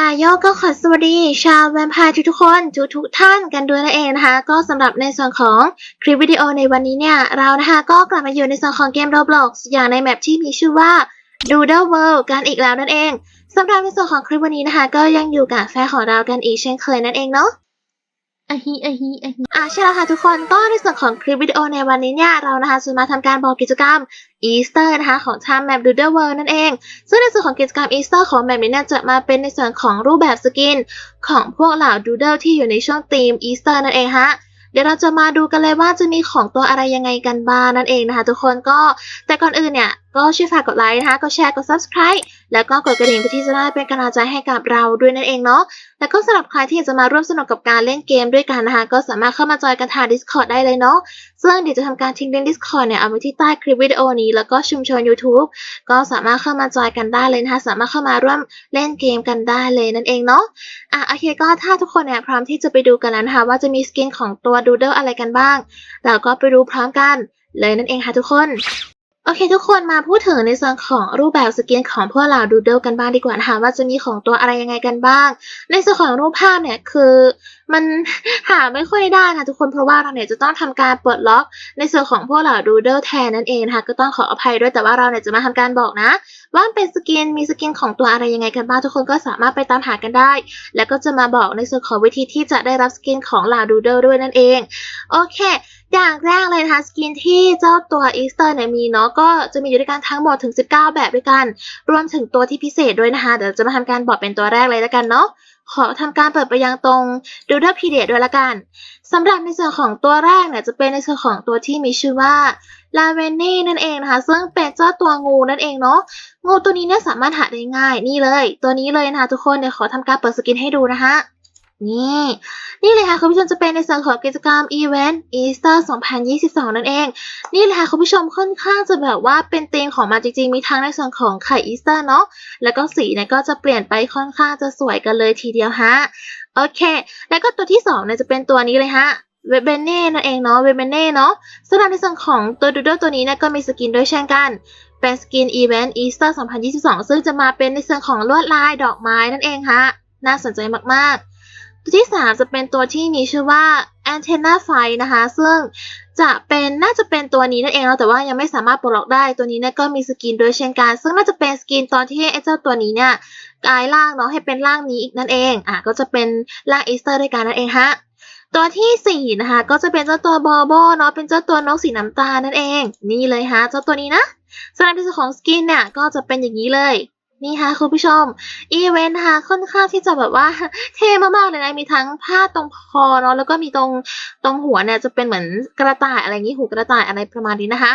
อาโยก็ขอสวัสดี ชาวแวมไพร์ทุกๆคนทุกทุกท่านกันด้วยนั่นเองนะคะ ก็สำหรับในส่วนของคลิปวิดีโอในวันนี้เนี่ย เรานะคะก็กลับมาอยู่ในส่วนของเกม Roblox อย่างในแมปที่มีชื่อว่า Doodle World กันอีกแล้วนั่นเองสำหรับในส่วนของคลิปวันนี้นะคะ ก็ยังอยู่กับแฟนของเรากันอีกเช่นเคยนั่นเองเนาะ อะฮิอะฮิอะฮิอะใช่แล้วค่ะทุกคนก็ในส่วนของคลิปวิดีโอในวันนี้เนี่ยเรานะคะจะมาทำการบอกกิจกรรมอีสเตอร์นะคะของทางแมป Doodle World นั่นเอง ซึ่งในส่วนของกิจกรรมอีสเตอร์ของแมปนี้เนี่ยจะมาเป็นในส่วนของรูปแบบสกิน ของพวกเหล่า Doodle ที่อยู่ในช่วงธีมอีสเตอร์นั่นเองฮะเดี๋ยวเราจะมาดูกันเลยว่าจะมีของตัวอะไรยังไงกันบ้างนั่นเองนะคะทุกคนก็แต่ก่อนอื่นเนี่ยก็ช่วยฝากกดไลค์นะคะกดแชร์กด subscribe แล้วก็กดกระดิ่งเพื่อที่จะได้เป็นกำลังใจให้กับเราด้วยนั่นเองเนาะแล้วก็สำหรับใครที่อยากจะมาร่วมสนุกกับการเล่นเกมด้วยกันนะคะก็สามารถเข้ามาจอยกันทาง Discord ได้เลยเนาะซึ่งเดี๋ยวจะทำการทิ้งลิงก์ Discord เนี่ยเอาไว้ที่ใต้คลิปวิดีโอนี้แล้วก็ชุมชน YouTube ก็สามารถเข้ามาจอยกันได้เลยนะคะสามารถเข้ามาร่วมเล่นเกมกันได้เลยนั่นเองเนาะอะโอเคก็ถ้าทุกคนเนี่ยพร้อมที่จะไปดูกันแล้วนะคะว่าจะมีสกินของตัว Doodle อะไรกันบ้างเราก็ไปดูพร้อมกันเลยนั่นเองค่ะทุกคน โอเคทุกคนมาพูดถึงในส่วนของรูปแบบสกินของพวกเราดูเดิลกันบ้างดีกว่านะคะว่าจะมีของตัวอะไรยังไงกันบ้าง ในส่วนของรูปภาพเนี่ยคือ มันหาไม่ค่อยได้นะทุกคนเพราะว่าเราเนี่ยจะต้องทำการปลดล็อกในส่วนของพวกเหล่าดูเดิลแทนนั่นเองนะคะก็ต้องขออภัยด้วยแต่ว่าเราเนี่ยจะมาทำการบอกนะ ว่าเป็นสกินมีสกินของตัวอะไรยังไงกันบ้างทุกคนก็สามารถไปตามหากันได้ แล้วก็จะมาบอกในส่วนของวิธีที่จะได้รับสกินของเหล่าดูเดิลด้วยนั่นเองโอเคอย่างแรกเลยนะคะสกินที่เจ้าตัวอีสเตอร์เนี่ยมีเนาะก็จะมีอยู่ด้วยกันทั้งหมดถึง 19 แบบด้วยกัน รวมถึงตัวที่พิเศษด้วยนะคะ เดี๋ยวจะมาทำการบอกเป็นตัวแรกเลยแล้วกันเนาะ ขอทำการเปิดไปยังตรง Doodle Period ด้วยละกันสำหรับในส่วนของตัวแรกเนี่ยจะเป็นในส่วนของตัวที่มีชื่อว่าลาเวนนี่นั่นเองนะคะ ซึ่งเป็นเจ้าตัวงูนั่นเองเนาะงูตัวนี้เนี่ยสามารถหาได้ง่ายนี่เลย ตัวนี้เลยนะคะทุกคนเดี๋ยวขอทำการเปิดสกินให้ดูนะคะ นี่ นี่เลยค่ะคุณผู้ชมจะเป็นในส่วนของกิจกรรมอีเวนต์อีสเตอร์2022 นั่นเอง นี่แหละค่ะคุณผู้ชมค่อนข้างจะแบบว่าเป็นธีมของมันจริงๆ มีทั้งในส่วนของไข่อีสเตอร์เนาะ แล้วก็สีเนี่ยก็จะเปลี่ยนไปค่อนข้างจะสวยกันเลยทีเดียวฮะ โอเค แล้วก็ตัวที่สองเนี่ยจะเป็นตัวนี้เลยฮะเวเบเน่นั่นเองเนาะ เวเบเน่เนาะสำหรับในส่วนของตัวดูดตัวนี้เนี่ยก็มีสกินด้วยเช่นกันเป็นสกินอีเวนต์อีสเตอร์2022 ซึ่งจะมาเป็นในส่วนของลวดลายดอกไม้นั่นเองฮะ น่าสนใจมากๆ ที่ 3 จะเป็นตัวที่มีชื่อว่า Antenna ไฟนะคะ ซึ่งจะเป็นน่าจะเป็นตัวนี้นั่นเองเนาะแต่ว่ายังไม่สามารถปลดล็อกได้ตัวนี้เนี่ยก็มีสกินโดยเช่นกัน ซึ่งน่าจะเป็นสกินตอนที่ไอ้เจ้าตัวนี้เนี่ยกลายร่างเนาะให้เป็นร่างนี้อีกนั่นเองอะก็จะเป็นร่างอีสเตอร์ด้วยกันนั่นเองฮะตัวที่สี่นะคะก็จะเป็นเจ้าตัวบอโบเนาะเป็นเจ้าตัวนกสีน้ำตาลนั่นเอง นี่เลยฮะเจ้าตัวนี้นะสำหรับในส่วนของสกินเนี่ยก็จะเป็นอย่างนี้เลย นี่ค่ะคุณผู้ชม อีเวนต์นะคะค่อนข้างที่จะแบบว่าเท่มากๆเลยนะมีทั้งผ้าตรงคอเนาะแล้วก็มีตรงตรงหัวเนี่ยจะเป็นเหมือนกระต่ายอะไรอย่างนี้หูกระต่ายอะไรประมาณนี้นะคะ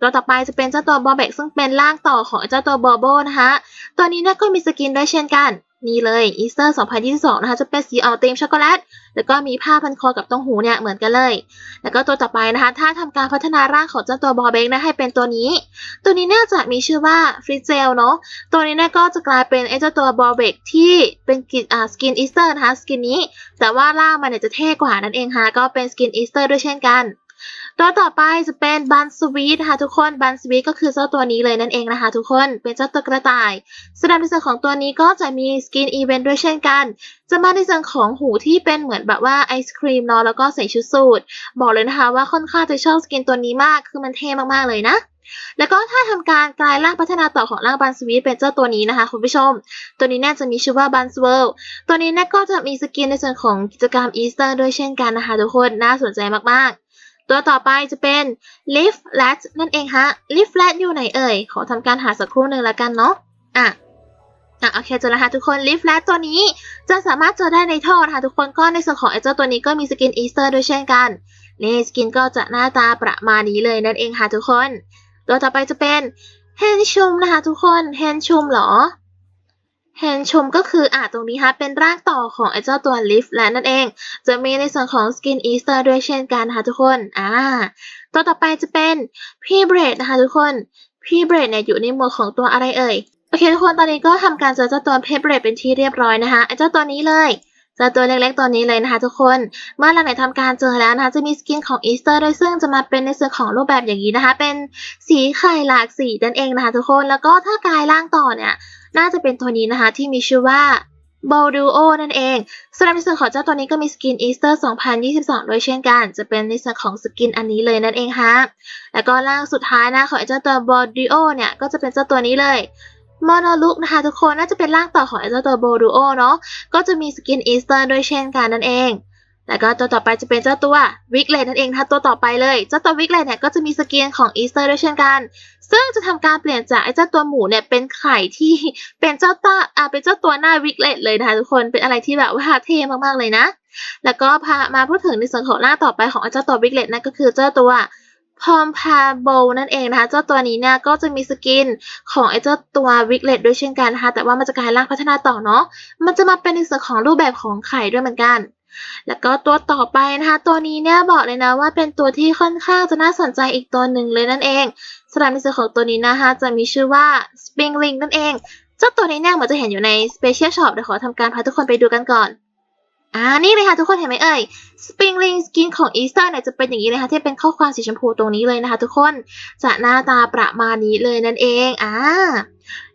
ตัวต่อไปจะเป็นเจ้าตัวบอเบกซึ่งเป็นร่างต่อของเจ้าตัวบอโบนะคะตัวนี้เนี่ยก็มีสกินด้วยเช่นกัน นี่เลยอีสเตอร์ 2022 นะคะ จะเป็นสีออกธีมช็อกโกแลต แล้วก็มีผ้าพันคอกับตรงหูเนี่ยเหมือนกันเลย แล้วก็ตัวต่อไปนะคะ ถ้าทำการพัฒนาร่างของเจ้าตัวบอเบกนะให้เป็นตัวนี้ ตัวนี้เนี่ยจะมีชื่อว่าฟริเจลเนาะ ตัวนี้เนี่ยก็จะกลายเป็นไอ้เจ้าตัวบอเบกที่เป็นกิอ่าสกินอีสเตอร์นะคะสกินนี้ แต่ว่าล่างมันเนี่ยจะเท่กว่านั่นเองค่ะ ก็เป็นสกินอีสเตอร์ด้วยเช่นกัน ตัวต่อไปจะเป็นบันสวีทค่ะทุกคนบันสวีทก็คือเจ้าตัวนี้เลยนั่นเองนะคะทุกคนเป็นเจ้าตัวกระต่ายสำหรับในส่วนของตัวนี้ก็จะมีสกินอีเวนต์ด้วยเช่นกัน จะมาในส่วนของหูที่เป็นเหมือนแบบว่าไอศครีมเนาะแล้วก็ใส่ชุดสูทบอกเลยนะคะว่าค่อนข้างจะชอบสกินตัวนี้มากคือมันเท่มากๆเลยนะแล้วก็ถ้าทำการกลายร่างพัฒนาต่อของร่างบันสวีทเป็นเจ้าตัวนี้นะคะคุณผู้ชม ตัวนี้น่าจะมีชื่อว่าบันสเวลตัวนี้เนี่ยก็จะมีสกินในส่วนของกิจกรรมอีสเตอร์ด้วยเช่นกันนะคะทุกคนน่าสนใจมากๆ ตัวต่อไปจะเป็น Lift Lat นั่นเองฮะ Lift Lat อยู่ไหนเอ่ย ขอทำการหาสักครู่หนึ่งแล้วกันเนาะ อะ อะโอเคเจอแล้วค่ะทุกคน Lift Lat ตัวนี้จะสามารถเจอได้ในท่อนะคะทุกคนก็ในส่วนของไอเจ้าตัวนี้ก็มีสกินอีสเตอร์ด้วยเช่นกันนี่สกินก็จะหน้าตาประมาณนี้เลยนั่นเองค่ะทุกคน ตัวต่อไปจะเป็นเฮนชุมนะคะทุกคนเฮนชุมเหรอ เฮนชมก็คืออะตรงนี้ฮะเป็นร่างต่อของไอ้เจ้าตัวลิฟและนั่นเอง จะมีในส่วนของสกินอีสเตอร์ด้วยเช่นกันนะคะทุกคนอ่าตัวต่อไปจะเป็นพี่เบรดนะคะทุกคนพี่เบรดเนี่ยอยู่ในหมวดของตัวอะไรเอ่ยโอเคทุกคนตอนนี้ก็ทำการเจอเจ้าตัวเพเบรดเป็นที่เรียบร้อยนะคะไอ้เจ้าตัวนี้เลยเจ้าตัวเล็กๆตัวนี้เลยนะคะทุกคน เมื่อเราไหนทำการเจอแล้วนะคะจะมีสกินของอีสเตอร์ด้วยซึ่งจะมาเป็นในส่วนของรูปแบบอย่างนี้นะคะ เป็นสีไข่หลากสีนั่นเองนะคะทุกคน แล้วก็ถ้ากลายร่างต่อเนี่ย น่าจะเป็นตัวนี้นะคะที่มีชื่อว่า b o d u o นั่นเองสำหรับในส่วนของเจ้าตัวนี้ก็มีสกิน Easter 2022 ด้วยเช่นกัน จะเป็นในส่วนของสกินอันนี้เลยนั่นเองฮะ แล้วก็ร่างสุดท้ายนะของเจ้าตัว b o d u o เนี่ย ก็จะเป็นเจ้าตัวนี้เลยมอน l ลุกนะคะทุกคนน่าจะเป็นร่างต่อของเจ้าตัว b o d u o เนาะ ก็จะมีสกิน Easter ด้วยเช่นกันนั่นเอง แล้วก็ตัวต่อไปจะเป็นเจ้าตัววิกเลนั่นเองนะคะตัวต่อไปเลย เจ้าตัววิกเลเนี่ยก็จะมีสกินของ Easter ด้วยเช่นกัน ซึ่งจะทำการเปลี่ยนจากไอ้เจ้าตัวหมูเนี่ยเป็นไข่ที่เป็นเจ้าตาอ่าเป็นเจ้าตัวหน้าวิกเลตเลยนะคะทุกคนเป็นอะไรที่แบบว่าเท่มากๆเลยนะ แล้วก็พามาพูดถึงในส่วนของหน้าต่อไปของไอ้เจ้าตัววิกเลตนั่นก็คือเจ้าตัวพอมพาโบนั่นเองนะคะ เจ้าตัวนี้เนี่ยก็จะมีสกินของไอ้เจ้าตัววิกเลตด้วยเช่นกันนะคะ แต่ว่ามันจะกลายร่างพัฒนาต่อเนาะ มันจะมาเป็นในส่วนของรูปแบบของไข่ด้วยเหมือนกัน แล้วก็ตัวต่อไปนะคะตัวนี้เนี่ยบอกเลยนะว่าเป็นตัวที่ค่อนข้างจะน่าสนใจอีกตัวหนึ่งเลยนั่นเองสำหรับในส่วนของตัวนี้นะคะจะมีชื่อว่า Springling นั่นเองเจ้าตัวนี้เนี่ยเหมือนจะเห็นอยู่ใน Special Shop เดี๋ยวขอทำการพาทุกคนไปดูกันก่อน อ่านี่เลยค่ะทุกคนเห็นไหมเอ่ย Springling Skin ของ Easter เนี่ยจะเป็นอย่างนี้เลยค่ะที่เป็นข้อความสีชมพูตรงนี้เลยนะคะทุกคนจะหน้าตาประมาณนี้เลยนั่นเองอ่า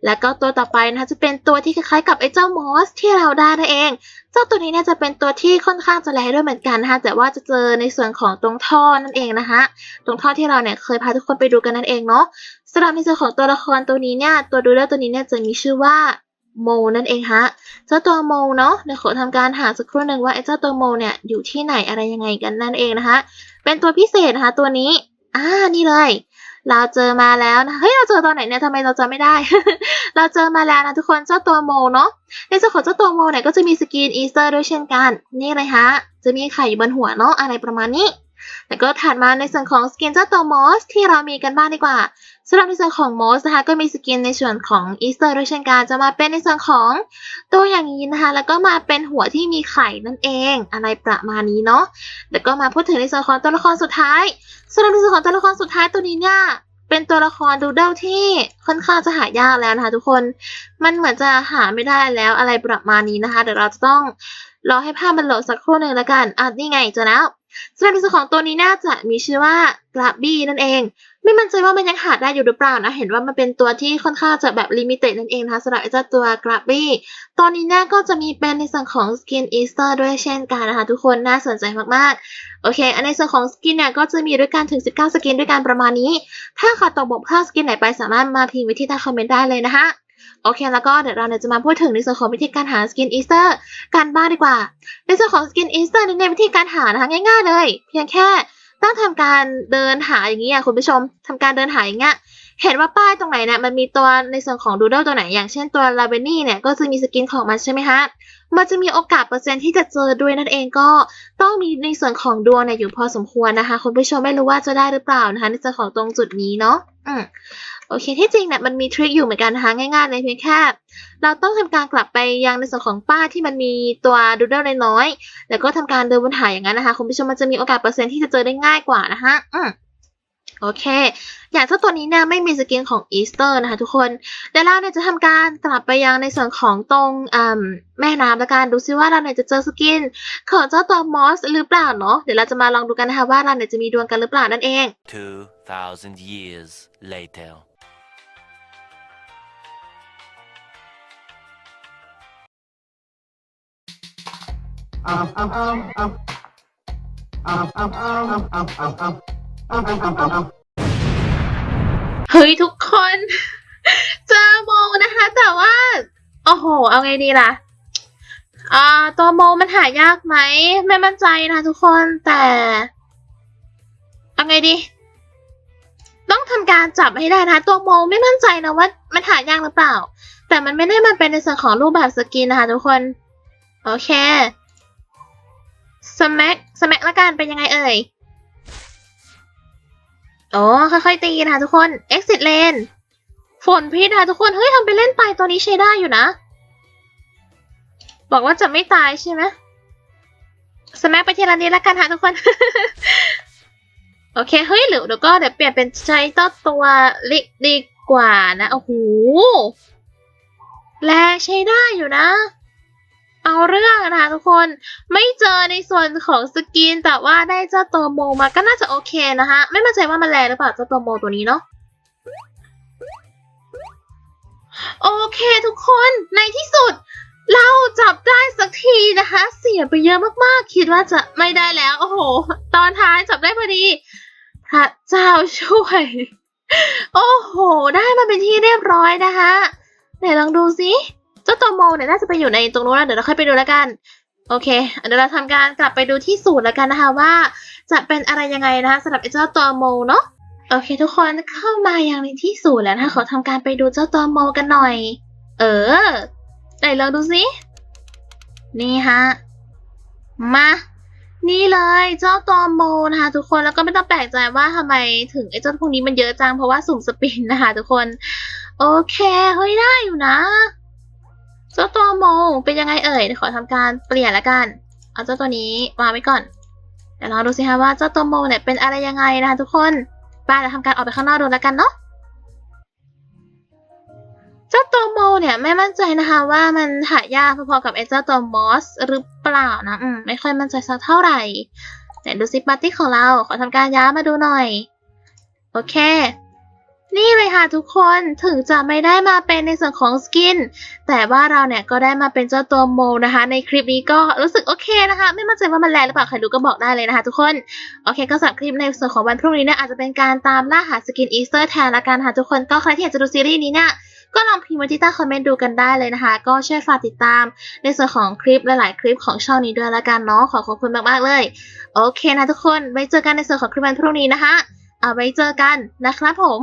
แล้วก็ตัวต่อไปนะคะจะเป็นตัวที่คล้ายๆกับไอ้เจ้ามอสที่เราได้นั่นเอง เจ้าตัวนี้เนี่ยจะเป็นตัวที่ค่อนข้างจะแรงด้วยเหมือนกันนะคะแต่ว่าจะเจอในส่วนของตรงท่อนั่นเองนะคะตรงท่อที่เราเนี่ยเคยพาทุกคนไปดูกันนั่นเองเนาะสำหรับในส่วนของตัวละครตัวนี้เนี่ยตัวดูเลอร์ตัวนี้เนี่ยจะมีชื่อว่า โมนั่นเองฮะ เจ้าตัวโมเนาะเดี๋ยวขอทำการหาสักครู่หนึ่งว่าไอ้เจ้าตัวโมเนี่ยอยู่ที่ไหนอะไรยังไงกันนั่นเองนะคะ เป็นตัวพิเศษนะคะตัวนี้ อ่า นี่เลย เราเจอมาแล้วนะ เฮ้ย เราเจอตอนไหนเนี่ยทำไมเราจำไม่ได้ เราเจอมาแล้วนะทุกคน เจ้าตัวโมเนาะ ในส่วนของเจ้าตัวโมเนี่ยก็จะมีสกินอีสเตอร์ด้วยเช่นกัน นี่เลยฮะ จะมีไข่อยู่บนหัวเนาะอะไรประมาณนี้แล้วก็ถัดมาในส่วนของสกินเจ้าตัวมอสที่เรามีกันบ้างดีกว่า สำหรับในส่วนของมอสนะคะก็มีสกินในส่วนของอีสเตอร์ด้วยเช่นกันจะมาเป็นในส่วนของตัวอย่างนี้นะคะ แล้วก็มาเป็นหัวที่มีไข่นั่นเอง อะไรประมาณนี้เนาะแล้วก็มาพูดถึงในส่วนของตัวละครสุดท้ายสำหรับในส่วนของตัวละครสุดท้ายตัวนี้เนี่ยเป็นตัวละครดูเดิลที่ค่อนข้างจะหายากแล้วนะคะทุกคน มันเหมือนจะหาไม่ได้แล้วอะไรประมาณนี้นะคะ เดี๋ยวเราจะต้องรอให้ภาพมันโหลดสักครู่หนึ่งแล้วกันอะนี่ไงเจอแล้ว สำหรับในส่วนของตัวนี้น่าจะมีชื่อว่ากราบบี้นั่นเอง ไม่มั่นใจว่ามันยังหาได้อยู่หรือเปล่านะ เห็นว่ามันเป็นตัวที่ค่อนข้างจะแบบลิมิเต็ดนั่นเองนะคะสำหรับไอเจ้าตัวกราบบี้ตอนนี้เนี่ยก็จะมีเป็นในส่วนของสกินอีสเตอร์ด้วยเช่นกันนะคะ ทุกคนน่าสนใจมากๆ โอเค อันในส่วนของสกินเนี่ยก็จะมีด้วยกันถึง 19 สกินด้วยกันประมาณนี้ ถ้าขาดตกบกพร่องสกินไหนไปสามารถมาพิมพ์ไว้ที่ใต้คอมเมนต์ได้เลยนะคะ โอเค แล้วก็เดี๋ยวเราเนี่ยจะมาพูดถึงในส่วนของวิธีการหาสกินอีสเตอร์กันบ้างดีกว่า ในส่วนของสกินอีสเตอร์ในวิธีการหานะคะง่าย ๆ เลย เพียงแค่ต้องทำการเดินหาอย่างนี้อะคุณผู้ชมทำการเดินหาอย่างเงี้ยเห็นว่าป้ายตรงไหนเนี่ยมันมีตัวในส่วนของดูด o ตัวไหน อย่างเช่นตัวลาเบนี่เนี่ยก็จะมีสกินของมันใช่ไหมฮะมันจะมีโอกาสเปอร์เซ็นต์ที่จะเจอด้วยนั่นเองก็ต้องมีในส่วนของดวงเนี่ยอยู่พอสมควรนะคะคุณผู้ชมไม่รู้ว่าจะได้หรือเปล่านะคะในส่วนของตรงจุดนี้เนาะอืม โอเค ที่จริงเนี่ยมันมีทริคอยู่เหมือนกันนะคะง่ายๆเลยเพียงแค่ เราต้องทำการกลับไปยังในส่วนของป้าที่มันมีตัวดูด o น้อยๆแล้วก็ทำการเดินบนหายอย่างนั้นนะคะคุณผู้ชมมันจะมีโอกาสเปอร์เซ็นต์ที่จะเจอได้ง่ายกว่านะคะอืมโอเค อย่างเจ้าตัวนี้เนี่ยไม่มีสกินของอีสเตอร์นะคะทุกคนเดี๋ยวเราเนี่ยจะทำการกลับไปยังในส่วนของตรงแม่น้ำแล้วกันดูซิว่าเราเนี่ยจะเจอสกินของเจ้าตัวมอสหรือเปล่าเนาะเดี๋ยวเราจะมาลองดูกันนะคะว่าเราเนี่ยจะมีดวงกันหรือเปล่านั่นเอง2,000 years later. เฮ้ยทุกคน เจอโมนะคะ แต่ว่า โอ้โห เอาไงดีล่ะอ่าตัวโมมันหายากไหม ไม่มั่นใจนะทุกคนแต่ เอาไงดี ต้องทำการจับให้ได้นะ ตัวโมไม่มั่นใจนะว่า มันหายากหรือเปล่า แต่มันไม่ได้มาเป็นในส่วนของรูปแบบสกินนะคะทุกคน โอเค สแม็กสแม็กละกันเป็นยังไงเอ่ยโอ้ค่อยๆตีนะคะทุกคน exit lane ฝนพิษนะคะทุกคน เฮ้ยทำไปเล่นไปตัวนี้ใช้ได้อยู่นะ บอกว่าจะไม่ตายใช่ไหมสแมัคไปทีละนิดล้วกันค่ะทุกคน โอเค เฮ้ยหรือเดี๋ยวก็เดี๋ยวเปลี่ยนเป็นใช้เจ้าตัวลิกดีกว่านะ โอ้โหแรงใช้ได้อยู่นะ เอาเรื่องนะคะทุกคนไม่เจอในส่วนของสกิน แต่ว่าได้เจ้าตัวโมมาก็น่าจะโอเคนะคะไม่มั่นใจว่ามันแรงหรือเปล่าเจ้าตัวโมตัวนี้เนาะโอเคทุกคนในที่สุด เราจับได้สักทีนะคะ เสียไปเยอะมากๆ คิดว่าจะไม่ได้แล้ว โอ้โห ตอนท้ายจับได้พอดีพระเจ้าช่วย โอ้โห ได้มาเป็นที่เรียบร้อยนะคะไหนลองดูสิ ตัวโมเนี่ยน่าจะไปอยู่ในตรงนู้นนะเดี๋ยวเราค่อยไปดูแล้วกันโอเคเดี๋ยวเราทำการกลับไปดูที่สูตรแล้วกันนะคะว่า จะเป็นอะไรยังไงนะคะสำหรับไอ้เจ้าตัวโมเนาะโอเค ทุกคนเข้ามายังในที่สูตรแล้วนะคะขอทำการไปดูเจ้าตัวโมกันหน่อย เออไหนลองดูสินี่ฮะมานี่เลยเจ้าตัวโมนะคะทุกคนแล้วก็ไม่ต้องแปลกใจว่าทำไมถึงไอ้เจ้าพวกนี้มันเยอะจังเพราะว่าสุ่มสปินนะคะทุกคน โอเคเฮ้ยได้อยู่นะ เจ้าตัวโมเป็นยังไงเอ่ย ขอทำการเปลี่ยนละกัน เอาเจ้าตัวนี้วางไว้ก่อน เดี๋ยวเราดูสิคะว่าเจ้าตัวโมเนี่ยเป็นอะไรยังไงนะคะทุกคนไป้าจะทำการออกไปข้างนอกดูแล้วกันเนาะ เจ้าตัวโมเนี่ยไม่มั่นใจนะคะว่ามันหายากพอๆกับไอ้เจ้าตัวมอสหรือเปล่านะ อืมไม่ค่อยมั่นใจสักเท่าไหร่ไหนดูซิปาร์ตี้ของเรา ขอทำการย้ายมาดูหน่อย โอเค นี่เลยค่ะทุกคนถึงจะไม่ได้มาเป็นในส่วนของสกิน แต่ว่าเราเนี่ยก็ได้มาเป็นเจ้าตัวโมนะคะ ในคลิปนี้ก็รู้สึกโอเคนะคะ ไม่มั่นใจว่ามันแรงหรือเปล่าใครรู้ก็บอกได้เลยนะคะทุกคน โอเคก็สำหรับคลิปในส่วนของวันพรุ่งนี้เนี่ยอาจจะเป็นการตามล่าหาสกินอีสเตอร์แทนละกันค่ะทุกคนก็ใครที่อยากจะดูซีรีส์นี้เนี่ยก็ลองพิมพ์ไว้ที่ใต้คอมเมนต์ดูกันได้เลยนะคะ ก็ช่วยฝากติดตาม ในส่วนของคลิปหลายๆ คลิปของช่องนี้ด้วยละกันเนาะขอขอบคุณมากๆเลย โอเคนะทุกคนไว้เจอกันในส่วนของคลิปวันพรุ่งนี้นะคะเอาไว้เจอกันนะครับผม